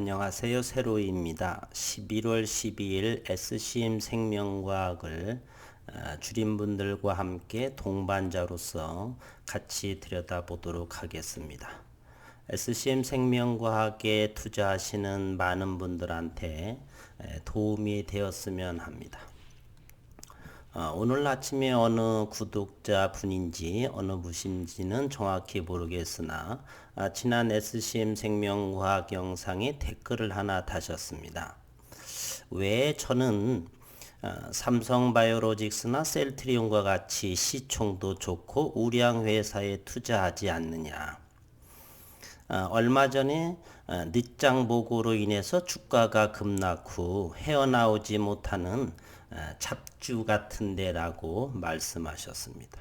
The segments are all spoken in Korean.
안녕하세요. 세로이입니다. 11월 12일 SCM 생명과학을 어, 주림분들과 함께 동반자로서 같이 들여다보도록 하겠습니다. SCM 생명과학에 투자하시는 많은 분들한테 도움이 되었으면 합니다. 어, 오늘 아침에 어느 구독자 분인지 어느 분인지는 정확히 모르겠으나 아, 지난 SCM 생명과학 영상에 댓글을 하나 다셨습니다. 왜 저는 아, 삼성바이오로직스나 셀트리온과 같이 시총도 좋고 우량 회사에 투자하지 않느냐. 아, 얼마 전에 아, 늦장 보고로 인해서 주가가 급락 후 헤어나오지 못하는 아, 잡주 같은 데라고 말씀하셨습니다.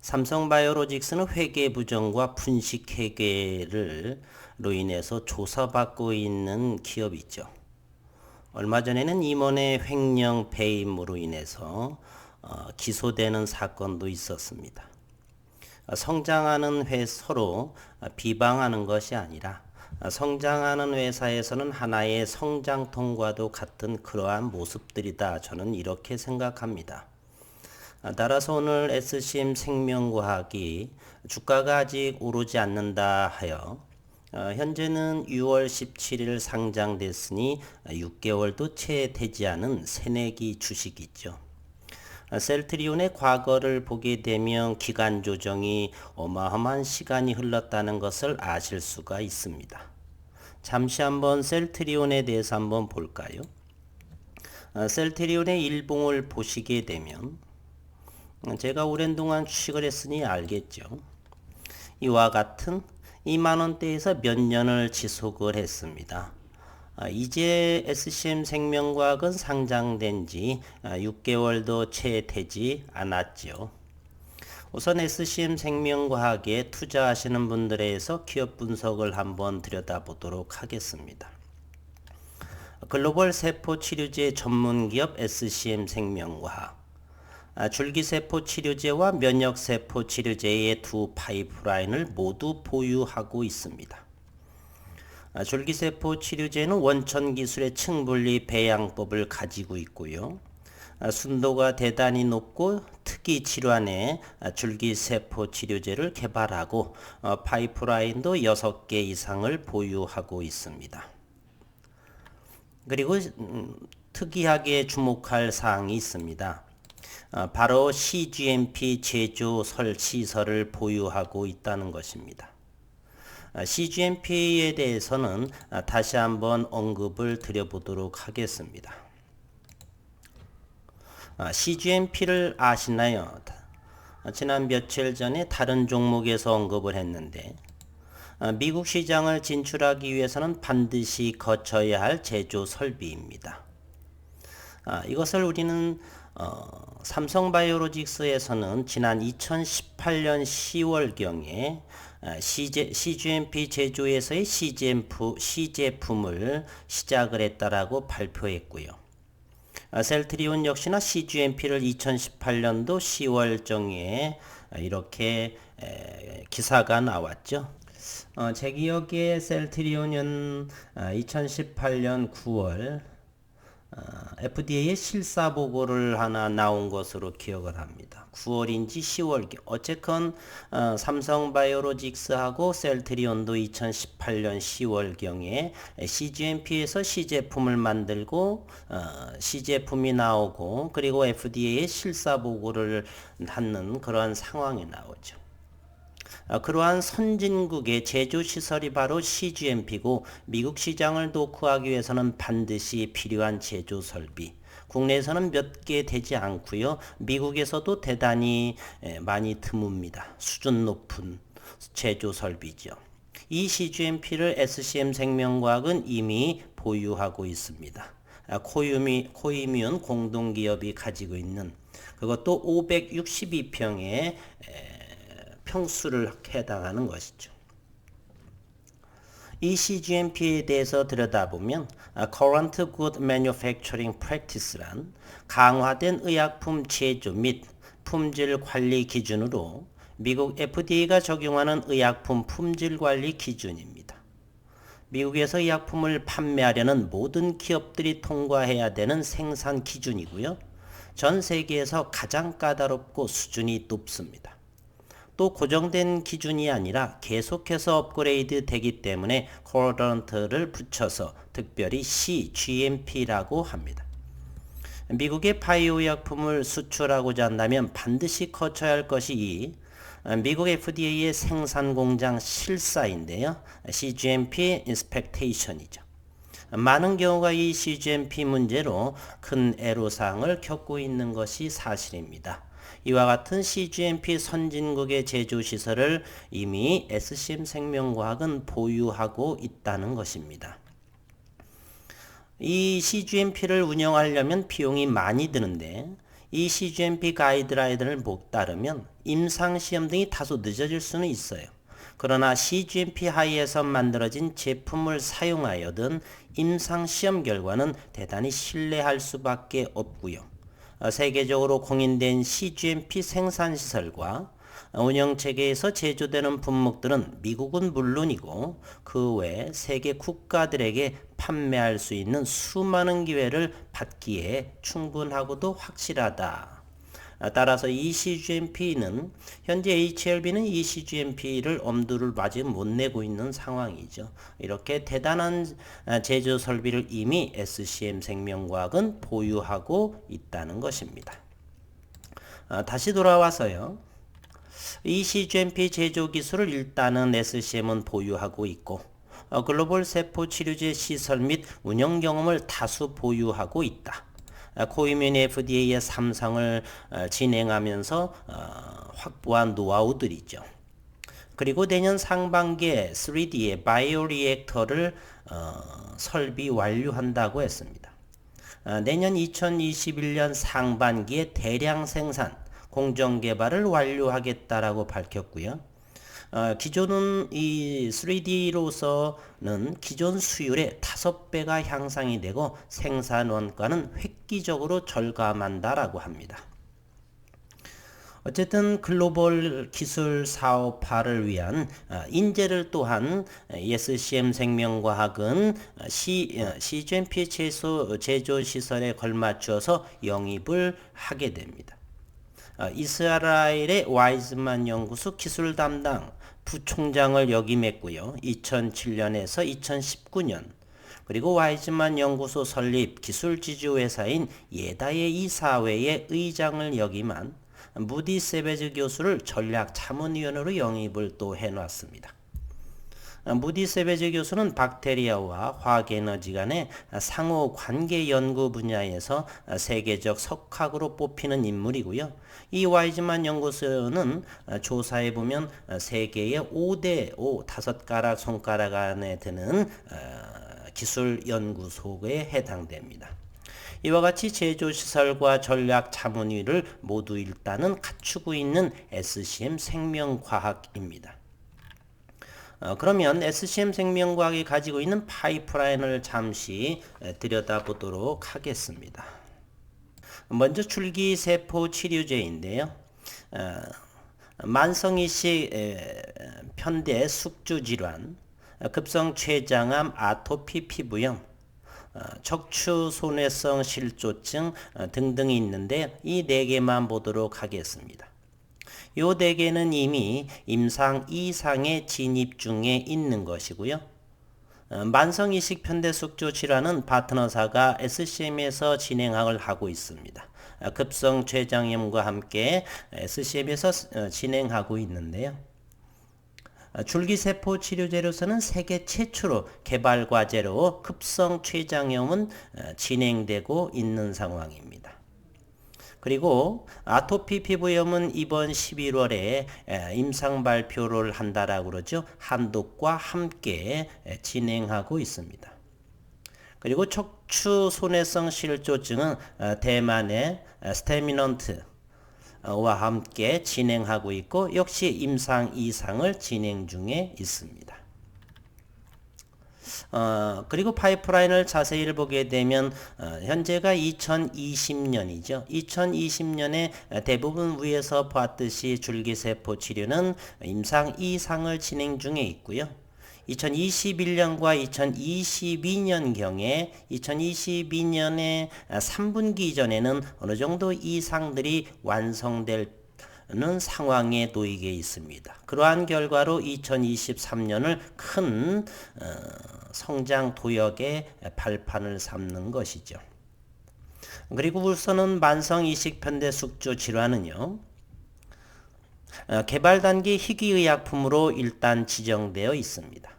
삼성바이오로직스는 회계 부정과 분식 회계를로 인해서 조사받고 있는 기업이죠. 얼마 전에는 임원의 횡령 배임으로 인해서 어, 기소되는 사건도 있었습니다. 성장하는 회 서로 비방하는 것이 아니라 성장하는 회사에서는 하나의 성장통과도 같은 그러한 모습들이다. 저는 이렇게 생각합니다. 따라서 오늘 SCM 생명과학이 주가가 아직 오르지 않는다 하여 현재는 6월 17일 상장됐으니 6개월도 채 되지 않은 새내기 주식이죠. 셀트리온의 과거를 보게 되면 기간 조정이 어마어마한 시간이 흘렀다는 것을 아실 수가 있습니다. 잠시 한번 셀트리온에 대해서 한번 볼까요? 셀트리온의 일봉을 보시게 되면 제가 오랜 동안 주식을 했으니 알겠죠. 이와 같은 2만원대에서 몇 년을 지속을 했습니다. 아, 이제 SCM 생명과학은 상장된 지 6개월도 아, 채 되지 않았죠. 우선 SCM 생명과학에 투자하시는 분들에서 기업 분석을 한번 들여다보도록 하겠습니다. 글로벌 세포 치료제 전문 기업 SCM 생명과학 아, 줄기세포 치료제와 면역세포 치료제의 두 파이프라인을 모두 보유하고 있습니다. 아, 줄기세포 치료제는 원천 기술의 층분리 배양법을 가지고 있고요. 아, 순도가 대단히 높고 특이 질환의 아, 줄기세포 치료제를 개발하고 어, 파이프라인도 6개 이상을 보유하고 있습니다. 그리고 음, 특이하게 주목할 사항이 있습니다. 바로 CGMP 제조 설 시설을 보유하고 있다는 것입니다. CGMP에 대해서는 다시 한번 언급을 드려보도록 하겠습니다. CGMP를 아시나요? 지난 며칠 전에 다른 종목에서 언급을 했는데 미국 시장을 진출하기 위해서는 반드시 거쳐야 할 제조 설비입니다. 이것을 우리는 어, 삼성바이오로직스에서는 지난 2018년 10월경에 CGMP 제조에서의 CGMP, C제품을 시작을 했다라고 발표했고요. 아, 셀트리온 역시나 CGMP를 2018년도 10월정에 이렇게 기사가 나왔죠. 어, 제 기억에 셀트리온은 2018년 9월 FDA의 실사 보고를 하나 나온 것으로 기억을 합니다. 9월인지 10월 어쨌건 어, 삼성바이오로직스하고 셀트리온도 2018년 10월경에 CGMP에서 C제품을 만들고 어, C제품이 나오고 그리고 FDA의 실사 보고를 하는 그러한 상황이 나오죠. 어, 그러한 선진국의 제조 시설이 바로 CGMP고 미국 시장을 녹화하기 위해서는 반드시 필요한 제조 설비. 국내에서는 몇 개 되지 않고요. 미국에서도 대단히 많이 드뭅니다. 수준 높은 제조 설비죠. 이 CGMP를 SCM 생명과학은 이미 보유하고 있습니다. 아, 코이미, 코이미온 공동기업이 가지고 있는 그것도 562평의 평수를 해당하는 것이죠. 이 CGMP에 대해서 들여다보면 Current Good Manufacturing Practice란 강화된 의약품 제조 및 품질 관리 기준으로 미국 FDA가 적용하는 의약품 품질 관리 기준입니다. 미국에서 이 약품을 판매하려는 모든 기업들이 통과해야 되는 생산 기준이고요. 전 세계에서 가장 까다롭고 수준이 높습니다. 또 고정된 기준이 아니라 계속해서 업그레이드 되기 때문에 코런트를 붙여서 특별히 CGMP라고 합니다. 미국의 바이오 약품을 수출하고자 한다면 반드시 거쳐야 할 것이 이 미국 FDA의 생산 공장 실사인데요. CGMP 인스펙테이션이죠. 많은 경우가 이 CGMP 문제로 큰 애로사항을 겪고 있는 것이 사실입니다. 이와 같은 CGMP 선진국의 제조 시설을 이미 SCM 생명과학은 보유하고 있다는 것입니다. 이 CGMP를 운영하려면 비용이 많이 드는데 이 CGMP 가이드라인을 못 따르면 임상시험 등이 다소 늦어질 수는 있어요. 그러나 CGMP 하에서 만들어진 제품을 사용하여든 임상시험 결과는 대단히 신뢰할 수밖에 없고요. 어, 세계적으로 공인된 CGMP 생산시설과 운영체계에서 제조되는 품목들은 미국은 물론이고 그 외 세계 국가들에게 판매할 수 있는 수많은 기회를 받기에 충분하고도 확실하다. 따라서 이 CGMP는 현재 HLB는 이 CGMP를 엄두를 아직 못 내고 있는 상황이죠. 이렇게 대단한 제조 설비를 이미 SCM 생명과학은 보유하고 있다는 것입니다. 다시 돌아와서요. 이 CGMP 제조 기술을 일단은 SCM은 보유하고 있고 어, 글로벌 세포 치료제 시설 및 운영 경험을 다수 보유하고 있다. 어, 코이민 FDA의 삼상을 어, 진행하면서 확보한 노하우들이죠. 그리고 내년 상반기에 3D의 바이오 리액터를 설비 완료한다고 했습니다. 내년 2021년 상반기에 대량 생산, 공정 개발을 완료하겠다라고 밝혔고요. 어, 기존은 이 3D로서는 기존 수율의 5배가 향상이 되고 생산 원가는 획기적으로 절감한다라고 합니다. 어쨌든 글로벌 기술 사업화를 위한 어, 인재를 또한 SCM 생명과학은 C, CGMP 제조, 제조 시설에 걸맞춰서 영입을 하게 됩니다. 어, 이스라엘의 와이즈만 연구소 기술 담당 부총장을 역임했고요. 2007년에서 2019년 그리고 와이즈만 연구소 설립 기술 지주 회사인 예다의 이사회의 의장을 역임한 무디 세베즈 교수를 전략 자문위원으로 영입을 또 해놨습니다. 무디 세베즈 교수는 박테리아와 화학 에너지 간의 상호 관계 연구 분야에서 세계적 석학으로 뽑히는 인물이고요. 이 와이즈만 연구소는 조사해 보면 세계의 5대 5 다섯 가락 손가락 안에 드는 기술 연구소에 해당됩니다. 이와 같이 제조시설과 전략 자문위를 모두 일단은 갖추고 있는 SCM 생명과학입니다. 어, 그러면 SCM 생명과학이 가지고 있는 파이프라인을 잠시 들여다보도록 하겠습니다. 먼저 줄기세포 치료제인데요. 어, 만성이식 편대 숙주 질환, 급성 췌장암, 아토피 피부염, 어, 척추 손해성 실조증 어, 등등이 있는데 이 네 개만 보도록 하겠습니다. 요네 개는 이미 임상 2상의 진입 중에 있는 것이고요. 어, 만성이식 편대숙주 질환은 파트너사가 SCM에서 진행을 하고 있습니다. 어, 급성 췌장염과 함께 SCM에서 어, 진행하고 있는데요. 줄기세포 치료제로서는 세계 최초로 개발 과제로 급성 췌장염은 진행되고 있는 상황입니다. 그리고 아토피 피부염은 이번 11월에 임상 발표를 한다라고 그러죠. 한독과 함께 진행하고 있습니다. 그리고 척추 손해성 실조증은 어, 대만의 스테미넌트 와 함께 진행하고 있고 역시 임상 이상을 진행 중에 있습니다. 어, 그리고 파이프라인을 자세히 보게 되면 어, 현재가 2020년이죠. 2020년에 대부분 위에서 봤듯이 줄기세포 치료는 임상 2상을 진행 중에 있고요. 2021년과 2022년경에 2022년에 3분기 이전에는 어느 정도 이상들이 완성될 는 상황에 놓이게 있습니다. 그러한 결과로 2023년을 큰 어, 성장 도약의 발판을 삼는 것이죠. 그리고 우선은 만성 이식 편대 숙조 질환은요. 어, 개발 단계 희귀의약품으로 일단 지정되어 있습니다.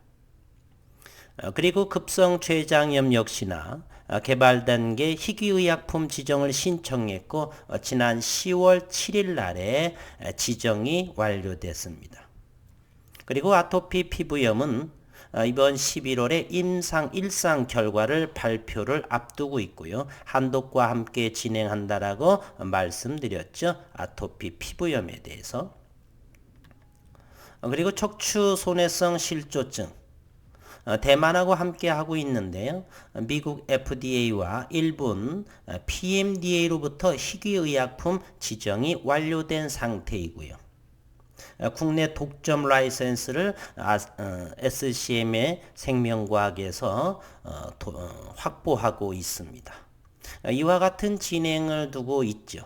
어, 그리고 급성 췌장염 역시나 어, 개발 단계 희귀의약품 지정을 신청했고 지난 10월 7일 날에 지정이 완료됐습니다. 그리고 아토피 피부염은 이번 11월에 임상 1상 결과를 발표를 앞두고 있고요. 한독과 함께 진행한다라고 말씀드렸죠. 아토피 피부염에 대해서. 어, 그리고 척추 손해성 실조증 어, 대만하고 함께 하고 있는데요. 미국 FDA와 일본 어, PMDA로부터 희귀의약품 지정이 완료된 상태이고요. 국내 독점 라이센스를 SCM의 생명과학에서 확보하고 있습니다. 이와 같은 진행을 두고 있죠.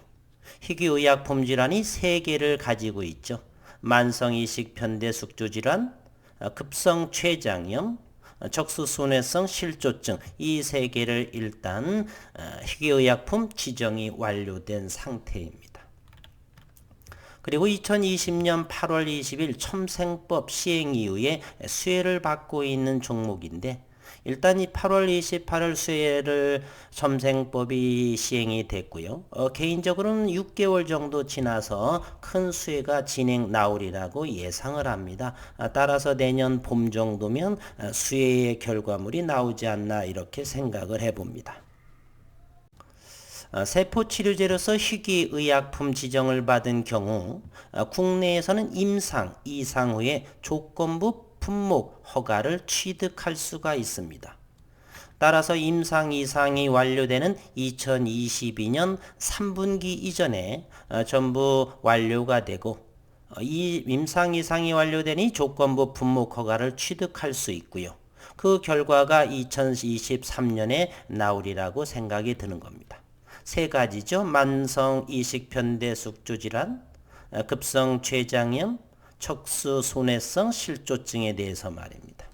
희귀의약품 질환이 3개를 가지고 있죠. 만성이식 편대 숙조질환, 어, 급성 췌장염, 어, 적수순회성 실조증 이 세 개를 일단 어, 희귀의약품 지정이 완료된 상태입니다. 그리고 2020년 8월 20일 첨생법 시행 이후에 수혜를 받고 있는 종목인데 일단 이 8월 28일 수혜를 점생법이 시행이 됐고요. 어, 개인적으로는 6개월 정도 지나서 큰 수혜가 진행 나오리라고 예상을 합니다. 아, 따라서 내년 봄 정도면 아, 수혜의 결과물이 나오지 않나 이렇게 생각을 해봅니다. 아, 세포치료제로서 희귀의약품 지정을 받은 경우 국내에서는 임상, 이상 후에 조건부 품목 허가를 취득할 수가 있습니다. 따라서 임상 이상이 완료되는 2022년 3분기 이전에 어, 전부 완료가 되고 어, 이 임상 이상이 완료되니 조건부 품목 허가를 취득할 수 있고요. 그 결과가 2023년에 나오리라고 생각이 드는 겁니다. 세 가지죠. 만성 이식 편대 숙주 질환, 어, 급성 췌장염, 척수 손해성 실조증에 대해서 말입니다.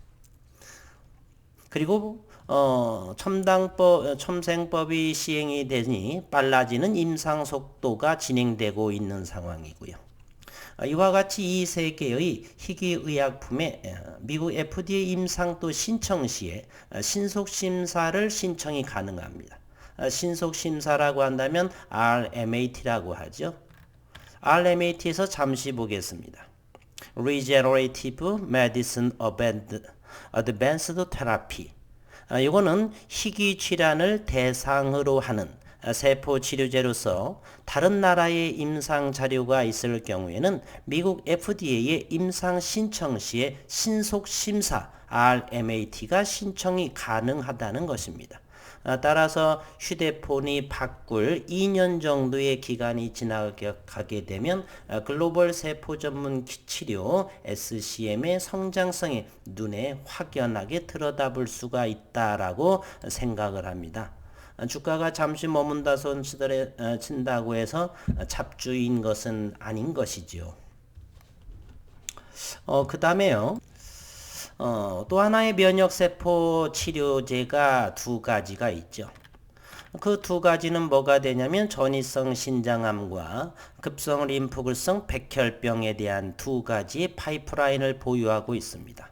그리고 어, 첨당법, 첨생법이 시행이 되니 빨라지는 임상 속도가 진행되고 있는 상황이고요. 어, 이와 같이 이 세 개의 희귀의약품에 어, 미국 FDA 임상도 신청 시에 어, 신속심사를 신청이 가능합니다. 신속심사라고 한다면 RMAT라고 하죠. RMAT에서 잠시 보겠습니다. Regenerative Medicine Advanced Therapy. 아, 이거는 희귀 질환을 대상으로 하는 세포 치료제로서 다른 나라의 임상 자료가 있을 경우에는 미국 FDA의 임상 신청 시에 신속 심사 RMAT가 신청이 가능하다는 것입니다. 아, 따라서 휴대폰이 바꿀 2년 정도의 기간이 지나가게 되면 아, 글로벌 세포 전문 치료 SCM의 성장성에 눈에 확연하게 들여다볼 수가 있다라고 생각을 합니다. 아, 주가가 잠시 머문다 손치더래 친다고 해서 잡주인 것은 아닌 것이지요. 어, 그 다음에요. 어, 또 하나의 면역세포 치료제가 두 가지가 있죠. 그 두 가지는 뭐가 되냐면 전이성 신장암과 급성 림프굴성 백혈병에 대한 두 가지의 파이프라인을 보유하고 있습니다.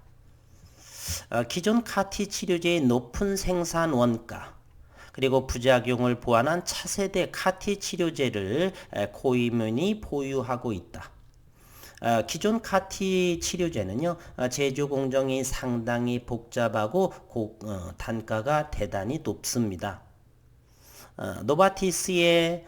어, 기존 카티 치료제의 높은 생산 원가 그리고 부작용을 보완한 차세대 카티 치료제를 코이문이 보유하고 있다. 어, 기존 카티 치료제는요 어, 제조 공정이 상당히 복잡하고 고, 어, 단가가 대단히 높습니다. 노바티스의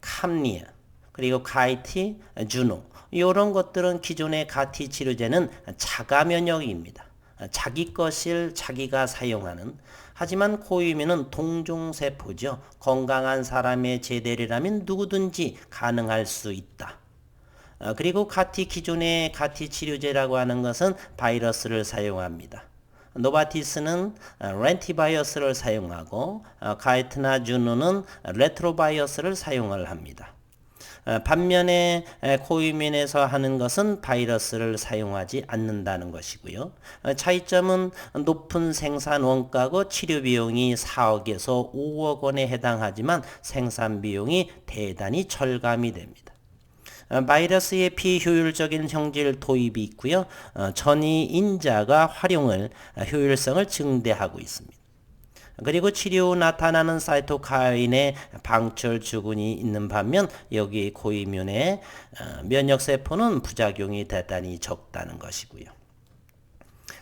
캄리아 그리고 카이티, 주노 이런 것들은 기존의 카티 치료제는 자가 면역입니다. 자기 것을 자기가 사용하는 하지만 코유미는 동종세포죠. 건강한 사람의 제대로라면 누구든지 가능할 수 있다. 어, 그리고 카티 기존의 카티 치료제라고 하는 것은 바이러스를 사용합니다. 노바티스는 어, 렌티바이어스를 사용하고 어, 가이트나 주노는 레트로바이어스를 사용을 합니다. 어, 반면에 코이민에서 하는 것은 바이러스를 사용하지 않는다는 것이고요. 차이점은 높은 생산 원가고 치료 비용이 4억에서 5억 원에 해당하지만 생산 비용이 대단히 절감이 됩니다. 바이러스의 비효율적인 형질 도입이 있고요. 전이 인자가 활용을 효율성을 증대하고 있습니다. 그리고 치료 후 나타나는 사이토카인의 방철 주군이 있는 반면 여기 고이면의 면역세포는 부작용이 대단히 적다는 것이고요.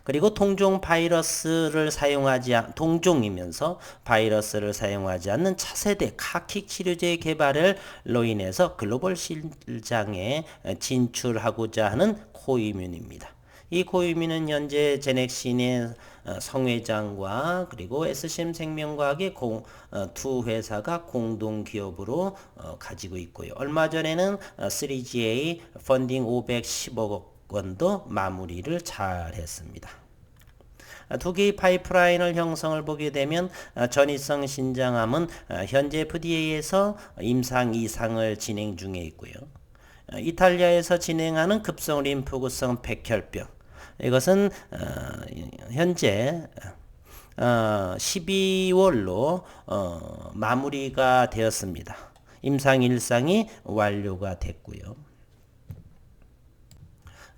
그리고 동종 바이러스를 사용하지 않, 동종이면서 바이러스를 사용하지 않는 차세대 카킥 치료제 개발을로 인해서 글로벌 시장에 진출하고자 하는 코이뮨입니다. 이 코이뮨은 현재 제넥신의 성회장과 그리고 SCM 생명과학의 공, 어, 두 회사가 공동 기업으로 어, 가지고 있고요. 얼마 전에는 3GA 펀딩 510억 원도 마무리를 잘 했습니다. 두 개의 파이프라인을 형성을 보게 되면 전이성 신장암은 현재 FDA에서 임상 이상을 진행 중에 있고요. 이탈리아에서 진행하는 급성 림프구성 백혈병 이것은 현재 12월로 마무리가 되었습니다. 임상 일상이 완료가 됐고요.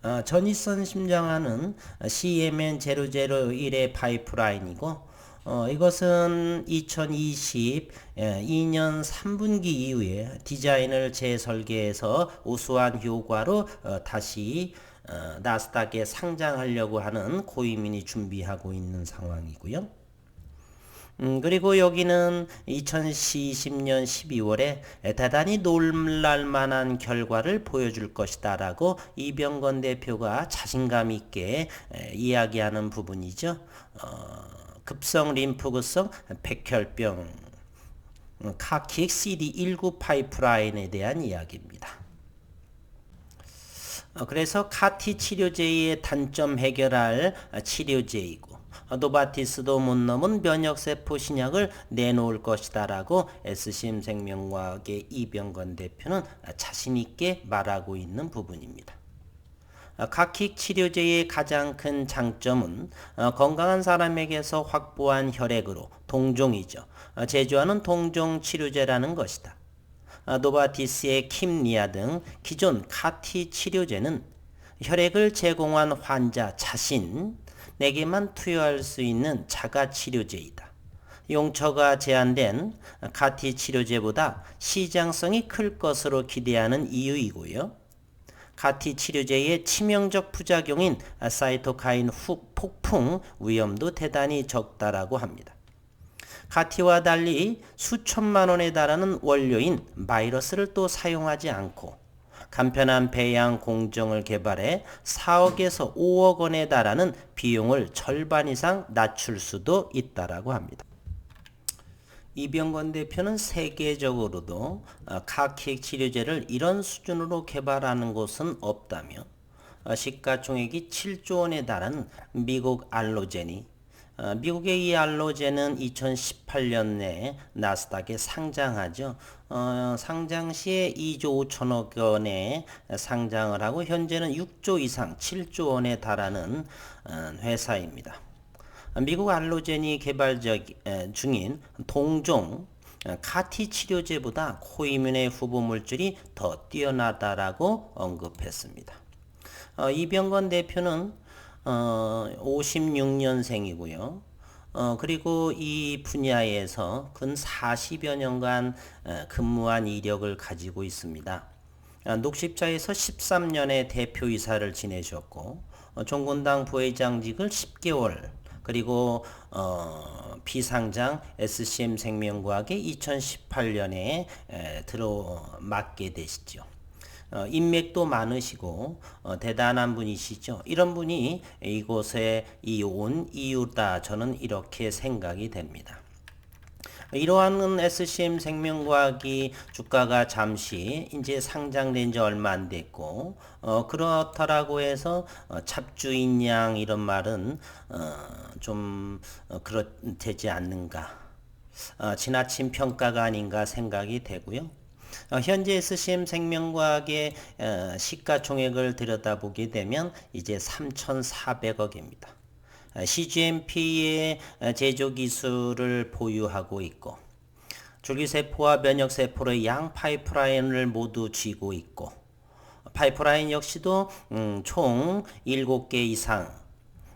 어, 전이선 심장화는 CMN 001의 파이프라인이고 어, 이것은 2020 2년 3분기 이후에 디자인을 재설계해서 우수한 효과로 어, 다시 어, 나스닥에 상장하려고 하는 고이민이 준비하고 있는 상황이고요. 음, 그리고 여기는 2020년 12월에 대단히 놀랄만한 결과를 보여줄 것이다 라고 이병건 대표가 자신감 있게 에, 이야기하는 부분이죠. 어, 급성 림프구성 백혈병 음, 카킥 CD19 파이프라인에 대한 이야기입니다. 어, 그래서 카티 치료제의 단점 해결할 치료제이고 노바티스도 못 넘은 면역세포 신약을 내놓을 것이다 라고 SCM 생명과학의 이병건 대표는 자신있게 말하고 있는 부분입니다. 각킥 치료제의 가장 큰 장점은 건강한 사람에게서 확보한 혈액으로 동종이죠. 제조하는 동종 치료제라는 것이다. 노바티스의 킴리아 등 기존 카티 치료제는 혈액을 제공한 환자 자신, 내게만 투여할 수 있는 자가 치료제이다. 용처가 제한된 카티 치료제보다 시장성이 클 것으로 기대하는 이유이고요. 카티 치료제의 치명적 부작용인 사이토카인 후 폭풍 위험도 대단히 적다라고 합니다. 카티와 달리 수천만 원에 달하는 원료인 바이러스를 또 사용하지 않고 간편한 배양 공정을 개발해 4억에서 5억 원에 달하는 비용을 절반 이상 낮출 수도 있다라고 합니다. 이병건 대표는 세계적으로도 어, 카킥 치료제를 이런 수준으로 개발하는 곳은 없다며 어, 시가총액이 7조 원에 달하는 미국 어, 미국의 이 알로제는 2018년 내 나스닥에 상장하죠. 어, 상장 시에 2조 5천억 원에 상장을 하고 현재는 6조 이상 7조 원에 달하는 어, 회사입니다. 미국 알로젠이 개발 중인 동종 어, 카티 치료제보다 코이뮨의 후보 물질이 더 뛰어나다라고 언급했습니다. 어, 이병건 대표는 어, 56년생이고요. 어, 그리고 이 분야에서 근 40여 년간 어, 근무한 이력을 가지고 있습니다. 어, 녹십자에서 13년의 대표이사를 지내셨고 어, 종군당 부회장직을 10개월 그리고 어, 비상장 SCM 생명과학에 2018년에 에, 들어 맡게 되시죠. 어, 인맥도 많으시고 어, 대단한 분이시죠. 이런 분이 이곳에 이온 이유다 저는 이렇게 생각이 됩니다. 이러한 SCM 생명과학이 주가가 잠시 이제 상장된 지 얼마 안 됐고 어, 그렇다라고 해서 어, 찹주인 양 이런 말은 어, 좀 어, 그렇 되지 않는가 어, 지나친 평가가 아닌가 생각이 되고요. 어, 현재 SCM 생명과학의 어, 시가총액을 들여다보게 되면 이제 3,400억입니다. CGMP의 어, 제조 기술을 보유하고 있고 줄기세포와 면역세포의 양 파이프라인을 모두 쥐고 있고 파이프라인 역시도 음, 총 7개 이상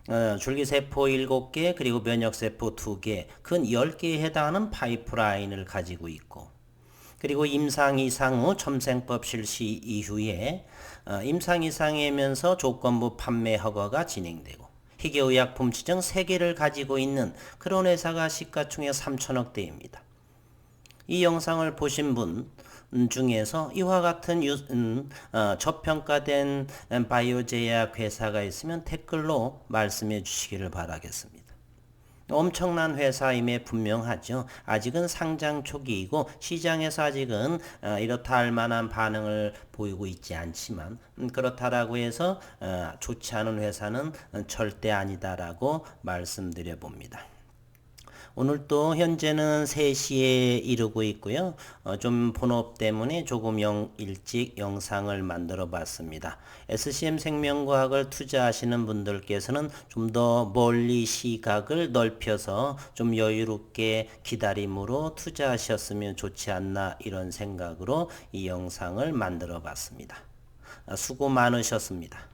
어, 줄기세포 7개 그리고 면역세포 2개 근 10개에 해당하는 파이프라인을 가지고 있고 그리고 임상 이상 후 첨생법 실시 이후에 어, 임상 이상이면서 조건부 판매 허가가 진행되고 희귀의약품 지정 3개를 가지고 있는 그런 회사가 시가총액 3천억 대입니다. 이 영상을 보신 분 중에서 이와 같은 유, 음, 어, 저평가된 바이오 제약 회사가 있으면 댓글로 말씀해 주시기를 바라겠습니다. 엄청난 회사임에 분명하죠. 아직은 상장 초기이고 시장에서 아직은 어, 이렇다 할 만한 반응을 보이고 있지 않지만 음, 그렇다라고 해서 어, 좋지 않은 회사는 절대 아니다라고 말씀드려 봅니다. 오늘 또 현재는 3시에 이르고 있고요. 어, 좀 본업 때문에 조금 영, 일찍 영상을 만들어 봤습니다. SCM 생명과학을 투자하시는 분들께서는 좀 더 멀리 시각을 넓혀서 좀 여유롭게 기다림으로 투자하셨으면 좋지 않나 이런 생각으로 이 영상을 만들어 봤습니다. 아, 수고 많으셨습니다.